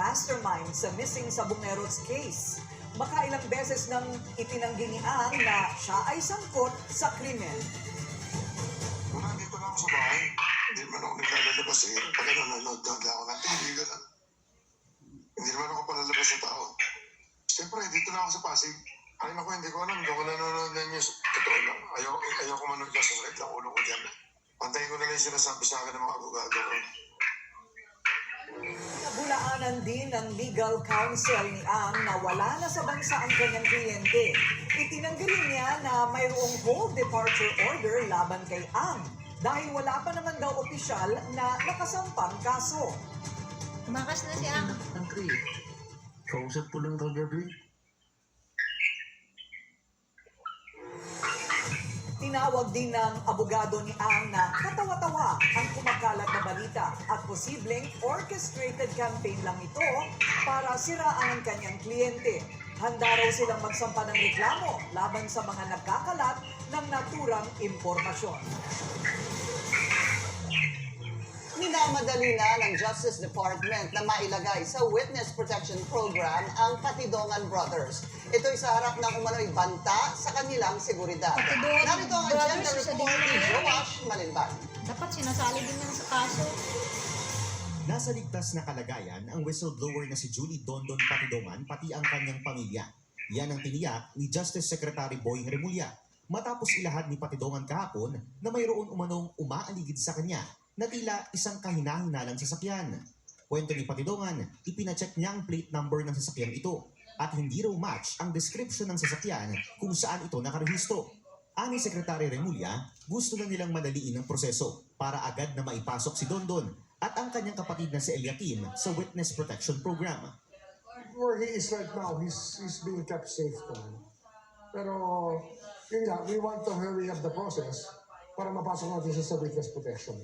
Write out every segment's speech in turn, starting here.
mastermind sa missing Sabongeros case. Makailang beses nang itinanggi ni Ang na siya ay sangkot sa krimen. Kung nandito na ako sa bahay, hindi naman ako naglalabas eh. Pagka nanonood na ako ng TV, gano'n. Hindi naman ako palalabas ng tao. Siyempre, dito na ako sa Pasig. Ay naku, hindi ko alam. Doon ko nanonood ng news. Totoo lang. Ayaw, ayaw ko manood lang sa sakit ng ulo ko dyan. Pantayin ko na lang yung sinasabi sa akin ng mga abogado ko. Nabulaanan din ng legal counsel ni Ang na wala na sa bansa ang kanyang kliyente. Itinanggi rin niya na mayroong hold departure order laban kay Ang dahil wala pa naman daw opisyal na nakasampang kaso. Tumakas na si Ang. Country. Kausap ko lang kagabi. Tinawag din ng abogado ni Ang na katawa-tawa ang kumakalat na balita at posibleng orchestrated campaign lang ito para siraan ang kanyang kliyente. Handa raw silang magsampa ng reklamo laban sa mga nagkakalat ng naturang impormasyon. Minamadali na ng Justice Department na mailagay sa Witness Protection Program ang Katidongan Brothers. Ito'y sa harap ng umano'y banta sa kanilang seguridad. Katidongan Narito ang Brothers, agenda isa din report ni yun. Joash Malinban. Dapat sinasali din yan sa kaso. Nasa ligtas na kalagayan ang whistleblower na si Julie Dondon Patidongan pati ang kanyang pamilya. Yan ang tiniyak ni Justice Secretary Boying Remulla matapos ilahad ni Patidongan kahapon na mayroon umanong umaaligid sa kanya na tila isang kahinahinalang sasakyan. Kwento ni Patidongan, ipinacheck niya ang plate number ng sasakyan ito at hindi raw match ang description ng sasakyan kung saan ito nakarehistro. Ani Secretary Remulla, gusto na nilang madaliin ang proseso para agad na maipasok si Dondon at ang kanyang kapatid na si Eliakim sa Witness Protection Program. where he is right now, he's, he's being kept safe naman. Pero, yun nga, we want to hurry up the process para mapasok natin siya sa witness protection.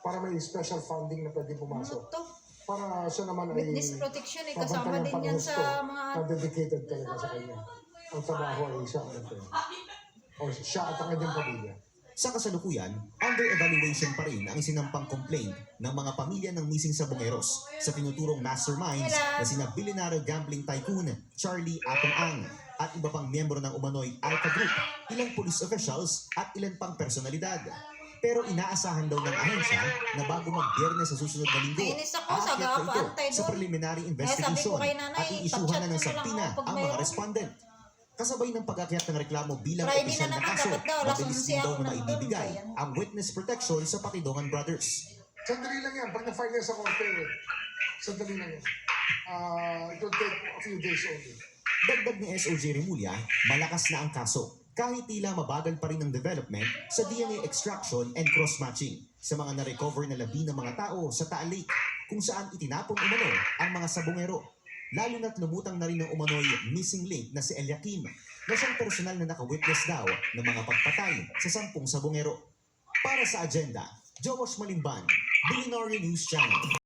Para may special funding na pwede Ano pumasok. to? Para siya naman ay... Witness protection eh, kasama din yan sa mga- dedicated talaga sa kanya. Ang trabaho ay siya ang ito. O siya at ang kanyang pamilya. Sa kasalukuyan, under evaluation pa rin ang sinampang complaint ng mga pamilya ng missing sa Bungeros sa tinuturong masterminds na sina billionaire gambling tycoon Charlie Atong Ang at iba pang miyembro ng umano'y Alpha Group, ilang police officials at ilan pang personalidad. Pero inaasahan daw ng ahensya na bago mag-biyernes sa susunod na linggo, Nainis ako sa aakyat na ito gapaantay sa doon. preliminary sabi investigation ko kay nanay, at pag-chat na ng ko na lang sabtina ako pag ang mga mayroon. respondent. Kasabay ng pag-akyat ng reklamo bilang Friday opisyal na na naman, kaso, dapat daw, alas mabilis 11 din daw ako na nandun, maibibigay kaya- ang witness protection sa Patidongan Brothers. Sandali lang yan. Pag na-file yan sa korte, sandali lang yan. Uh, it will take a few days only. Dagdag ni SOJ Remulla, malakas na ang kaso kahit tila mabagal pa rin ang development sa DNA extraction and cross-matching sa mga na-recover na labi ng mga tao sa Taal Lake kung saan itinapon umano ang mga sabongero. Lalo na't lumutang na rin ng umano'y missing link na si Eliakim na siyang personal na naka-witness daw ng mga pagpatay sa sampung sabongero. Para sa agenda, Jowash Malimban, Billionaire News Channel.